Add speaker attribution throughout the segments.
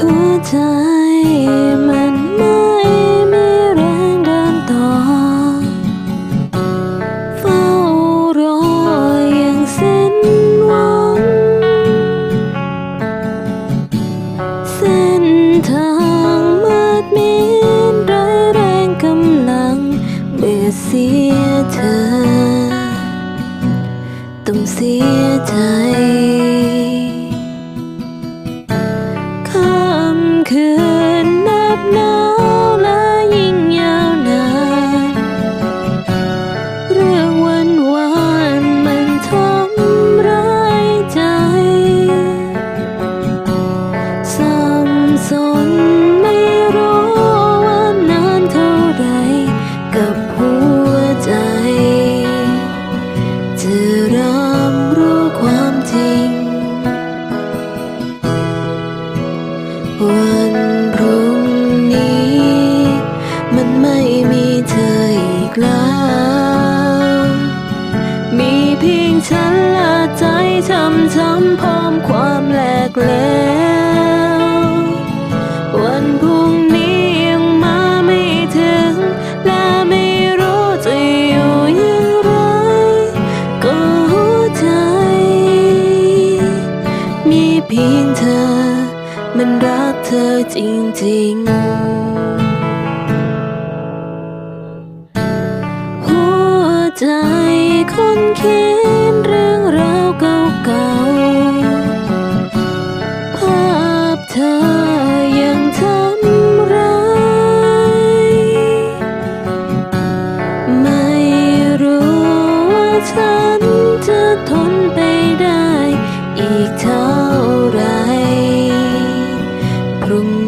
Speaker 1: หัวใจมันไม่มีแรงเดินต่อ เฝ้ารออย่างสิ้นหวัง เส้นทางมืดมิดไร้แรงกำลังเมื่อเสียเธอ ต้องเสียใจ วันพรุ่งนี้ มันไม่มีเธออีกแล้ว มีเพียงฉันละใจช้ำช้ำพร้อมความแหลกแล้ววันพรุ่งนี้ยังมาไม่ถึง และไม่รู้จะอยู่อย่างไร ก็หัวใจ มีเพียงเธอ รักเธอ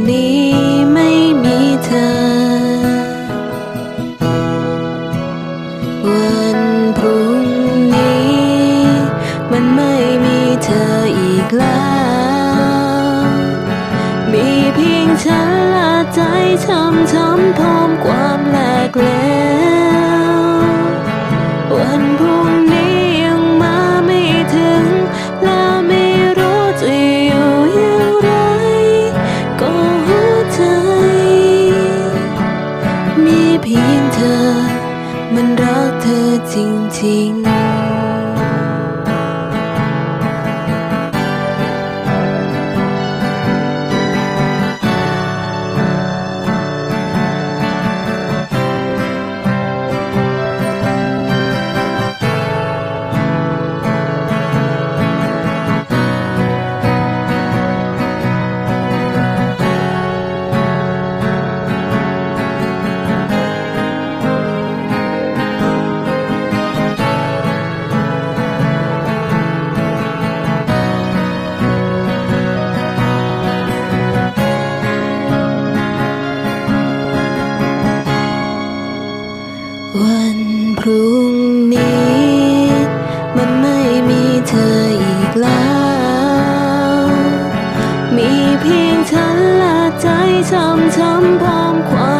Speaker 1: นี้ไม่มีเธอ วันพรุ่งนี้ มันไม่มีเธออีกแล้ว มีเพียงฉันละใจช้ำช้ำพร้อ มันรักเธอจริงๆ ใจช้ำช้ำพามความ